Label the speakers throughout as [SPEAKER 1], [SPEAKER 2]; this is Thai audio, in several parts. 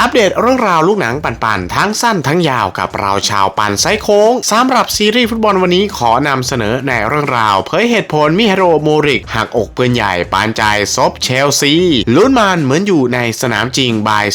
[SPEAKER 1] อัปเดตเรื่องราวลูกหนังปันๆ ทั้งสั้นทั้งยาวกับเราชาวปันไซโค้งสำหรับซีรีส์ฟุตบอลวันนี้ขอนำเสนอในเรื่องราว เผยเหตุผลมิเฮโรโมริก หักอกปืนใหญ่ปานใจซบเชลซีลุ้นมันเหมือนอยู่ในสนามจริงบาย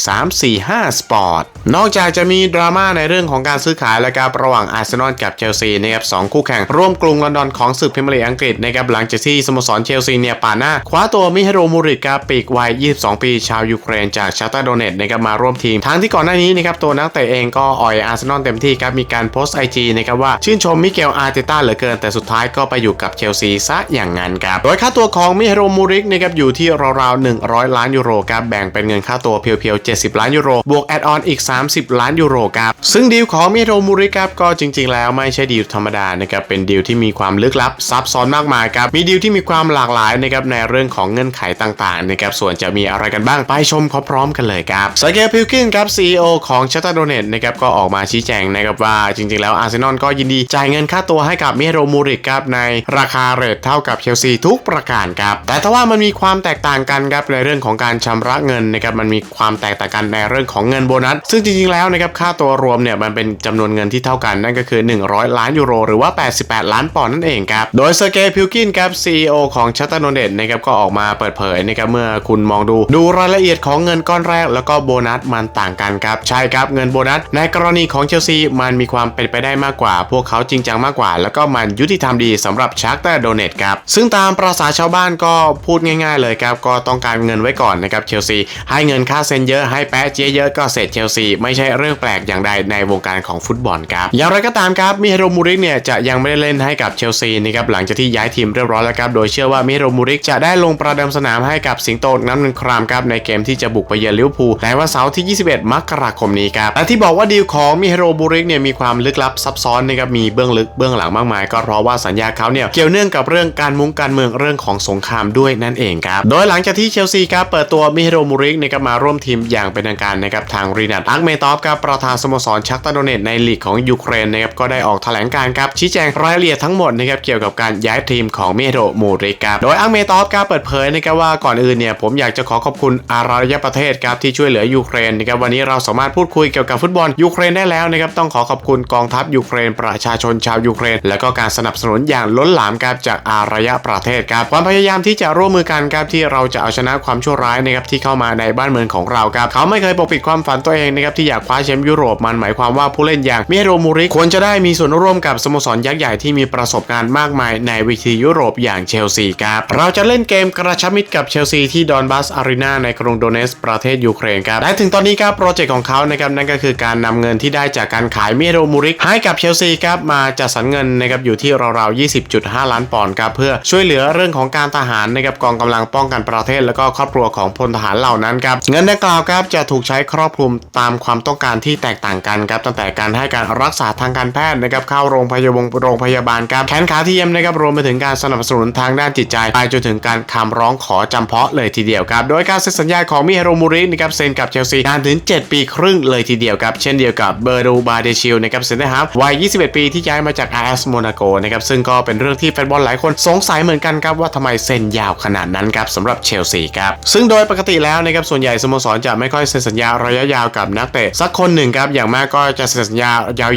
[SPEAKER 1] 345 สปอร์ตนอกจากจะมีดราม่าในเรื่องของการซื้อขายและการระหว่างอาร์เซนอลกับเชลซีนะครับสองคู่แข่งร่วมกรุงลอนดอนของศึกพรีเมียร์ลีกอังกฤษนะครับหลังจากที่สโมสรเชลซีเนี่ยป่าหน้า คว้าตัวมิเฮโรโมริกครับปีกวัย 22 ปี ชาวยูเครนจากชาตาโดเนตนะครับมาร่วมทีม ทั้งที่ก่อนหน้านี้นะครับตัวนักเตะเองก็อ่อยอาร์เซนอลเต็มที่ครับมีการโพสต์ไอจีนะครับว่าชื่นชมมิเกลอาร์เตต้าเหลือเกิน แต่สุดท้ายก็ไปอยู่กับเชลซีซะอย่างนั้นครับโดยค่าตัวของมิเฮโรโมริกนะครับอยู่ที่ราวๆ100 ล้านยูโรครับแบ่งเป็นเงินค่าตัวเพียวๆ70 ล้านยูโรบวกแอดออนอีก30 ล้านยูโรครับซึ่งดีลของมิเฮโรโมริครับก็จริง ๆ แล้วไม่ใช่ดีลธรรมดานะครับเป็นดีลที่มีความลึกลับซับซ้อนมากมายครับมีดีลที่มีความหลากหลายนะครับในเรื่องของเงื่อนไขต่างๆนะครับส่วนจะมีอะไรกันบ้างไปชมพร้อมๆกันเลยครับสเกลพิลกินครับ CEO ของชาตาโดเนตนะครับก็ออกมาชี้แจงนะครับว่าจริง ๆ แล้วอาร์เซนอลก็ยินดีจ่ายเงินค่าตัวให้กับมิเฮโรโมริครับในราคาเรทเท่ากับเชลซีทุกประการครับแต่ถ้าว่ามันมีความแตกต่างกันครับในเรื่องของการชำระเงินนะครับมันมีความแตกต่างกันในเรื่องของเงินโบนัสซึ่งจริงๆแล้วนะครับค่าตัวรวมเนี่ยมันเป็นจำนวนเงินที่เท่ากันนั่นก็คือ 100 ล้านยูโรหรือว่า 88 ล้านปอนด์นั่นเองครับ โดยเซอร์เกย์พิลกินครับ CEO ของชัตตาโนเดตนะครับก็ออกมาเปิดเผยนะครับเมื่อคุณมองดูดูรายละเอียดของเงินก้อนแรก แล้วก็โบนัสมันต่างกันครับใช่ครับเงินโบนัส ในกรณีของเชลซีมันมีความเป็นไปได้มากกว่า พวกเขาจริงจังมากกว่า แล้วก็มันยุติธรรมดีสำหรับชักตาโดเนตครับซึ่งตามประษาชาวบ้านก็พูดง่าย ๆ เลยครับก็ต้องการเงินไว้ก่อนนะครับเชลซีให้เงินค่าเซ็นเยอะให้แปะเจ๊เยอะก็เสร็จเชลซีไม่ใช่เรื่องแปลกอย่างใดในวงการของฟุตบอลครับ อย่างไรก็ตามครับมิเฮโรมูริกเนี่ยจะยังไม่ได้เล่นให้กับเชลซีนะครับหลังจากที่ย้ายทีมเรียบร้อยแล้วครับโดยเชื่อว่ามิเฮโรมูริกจะได้ลงประเดิมสนามให้กับสิงโตน้ำเงินครามครับในเกมที่จะบุกไปเยือนลิเวอร์พูลในวันเสาร์ที่ 21 มกราคมนี้ครับและที่บอกว่าดีลของมิเฮโรมูริกเนี่ยมีความลึกลับซับซ้อนนะครับมีเบื้องลึกเบื้องหลังมากมายก็เพราะว่าสัญญาเขาเนี่ยเกี่ยวเนื่องกับเรื่องการมุ้งการเมืองเรื่องของสงครามด้วยนั่นเองครับโดยหลังจากที่เชลซีครับเปิดตัวมิเฮโรมูริกนะครับมาร่วมทีมอย่างเป็นทางการนะครับทางรีนัทอัเมตอฟครับประธานสโมสรชักตาโดเนตในลีกของยูเครนนะครับก็ได้ออกแถลงการครับชี้แจงรายละเอียดทั้งหมดนะครับเกี่ยวกับการย้ายทีมของมิเฮโรมูริกครับโดยอักเมตอฟครับเปิดเผยนะครับว่าก่อนอื่นเนี่ยผมอยากจะขอขอบคุณอารยประเทศครับที่ช่วยเหลือยูเครนนะครับวันนี้เราสามารถพูดคุยเกี่ยวกับฟุตบอลยูเครนได้แล้วนะครับต้องขอขอบคุณกองทัพยูเครน ประชาชนชาวยูเครน และก็การสนับสนุนอย่างล้นหลามครับจากอารยประเทศครับความพยายามที่จะร่วมมือกันครับที่เราจะเอาชนะความชั่วร้ายนะครับที่เข้ามาในบ้านเมืองของเราครับเขาไม่เคยปกปิดความฝันตัวเองนะครับที่อยากคว้าแชมป์ยุโรปมันหมายความว่าผู้เล่นอย่างมิเฮโรมูริควรจะได้มีส่วนร่วมกับสโมสรยักษ์ใหญ่ที่มีประสบการณ์มากมายในวิธียุโรปอย่างเชลซีครับเราจะเล่นเกมกระชับมิตรกับเชลซีที่ดอนบัสอารีนาในกรุงโดเนสประเทศยูเครนครับและถึงตอนนี้ครับโปรเจกต์ของเขานะครับนั่นก็คือการนำเงินที่ได้จากการขายมิเฮโรมูริกให้กับเชลซีครับมาจัดสรรเงินนะครับอยู่ที่ราวๆ20.5 ล้านปอนด์ครับเพื่อช่วยเหลือเรื่องของการทหารนะครับกองกำลังป้องกันประเทศ แล้วก็ครอบครัวของพลทหารเหล่านั้นครับเงินดังกล่าวครับจะถูกใช้ครอบคลุมตามความต้องการที่แตกต่างกันครับตั้งแต่การให้การรักษาทางการแพทย์นะครับเข้าโรงพยาบาลโรงพยาบาลครับแขนขาเทียมนะครับรวมไปถึงการสนับสนุนทางด้านจิตใจไปจนถึงการคำร้องขอจำเพาะเลยทีเดียวครับโดยการเซ็นสัญญาของมิเฮโรมูรินะครับเซ็นกับเชลซีนานถึง 7 ปีครึ่งเลยทีเดียวครับเช่นเดียวกับเบอร์ดูบาเดชิลนะครับเซ็นเตอร์ฮาฟวัย 21 ปีที่ย้ายมาจากอาร์เอสโมนาโกนะครับซึ่งก็เป็นเรื่องที่แฟนบอลหลายคนสงสัยเหมือนกันครับว่าทำไมเซ็นยาวขนาดนั้นครับสำหรับเชลซีครับซึ่งโดยปกติแล้วนะครับส่วนใหญ่สโมสรจะไม่ค่อยเซ็นสัญญาระยะยาวกับนักเตะสักคนหนึ่งครับอย่างมากก็จะเซ็นสัญญา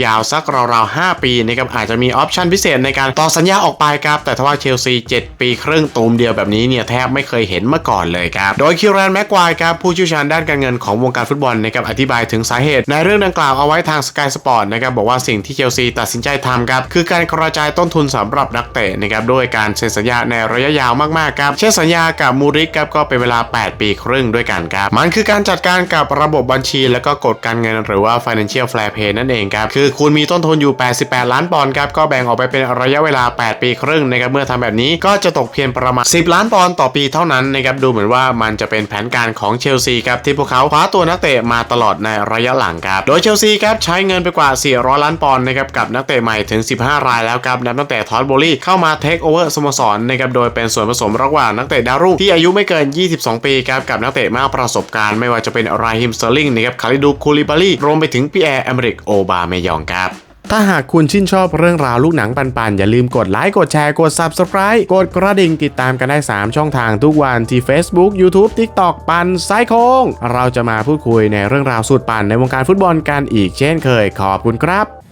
[SPEAKER 1] ยาวๆ สักราวๆ 5 ปีนะครับอาจจะมีออปชั่นพิเศษในการต่อสัญญาออกไปครับแต่ถ้าว่าเชลซี 7 ปีครึ่งตูมเดียวแบบนี้เนี่ยแทบไม่เคยเห็นมาก่อนเลยครับโดยคิวแรนแม็กควายครับผู้เชี่ยวชาญด้านการเงินของวงการฟุตบอลนะครับอธิบายถึงสาเหตุ ในเรื่องดังกล่าวเอาไว้ทางสกายสปอร์ตนะครับบอกว่าสิ่งที่เชลซีตัดสินใจทำครับคือการกระจายต้นทุนสำหรับนักเตะนะครับด้วยการเซ็นสัญญาในระยะยาวมากๆครับเช่นสัญญากับมูริกครับก็เป็นเวลา 8 ปีครึ่งด้วยกันครับมันคือการจัดการกับระบบบัญชีและก็กฎการเงินหรือว่า financial fair play นั่นเองครับ คือคุณมีต้นทุนอยู่ 88 ล้านปอนด์ครับ ก็แบ่งออกไปเป็นระยะเวลา 8 ปีครึ่งนะครับ เมื่อทำแบบนี้ก็จะตกเพียงประมาณ 10 ล้านปอนด์ต่อปีเท่านั้นนะครับ ดูเหมือนว่ามันจะเป็นแผนการของเชลซีครับ ที่พวกเขาคว้าตัวนักเตะมาตลอดในระยะหลังครับ โดยเชลซีครับใช้เงินไปกว่า 400 ล้านปอนด์นะครับ กับนักเตะใหม่ถึง 15 รายแล้วครับนับตั้งแต่ทอตโบลี่เข้ามาเทคโอเวอร์สโมสรนะครับ โดยเป็นส่วนผสมระหว่างนักเตะดาวรุ่งที่อายุไม่เกิน 22 ปีครับ กับนักเตะมากประสบการณ์ ไม่ว่าจะเป็นไรฮิมสเตอร์ลิงนะครับคาริดูคูลิบารีรวมไปถึงปีแอร์อเมริกโอบาเมยองครับถ้าหากคุณชื่นชอบเรื่องราวลูกหนังปันๆ อย่าลืมกดไลค์กดแชร์กด Subscribe กดกระดิ่งติดตามกันได้ 3 ช่องทางทุกวันที่ Facebook YouTube TikTok ปันไซโคง เราจะมาพูดคุยในเรื่องราวสุดปันในวงการฟุตบอลกันอีกเช่นเคยขอบคุณครับ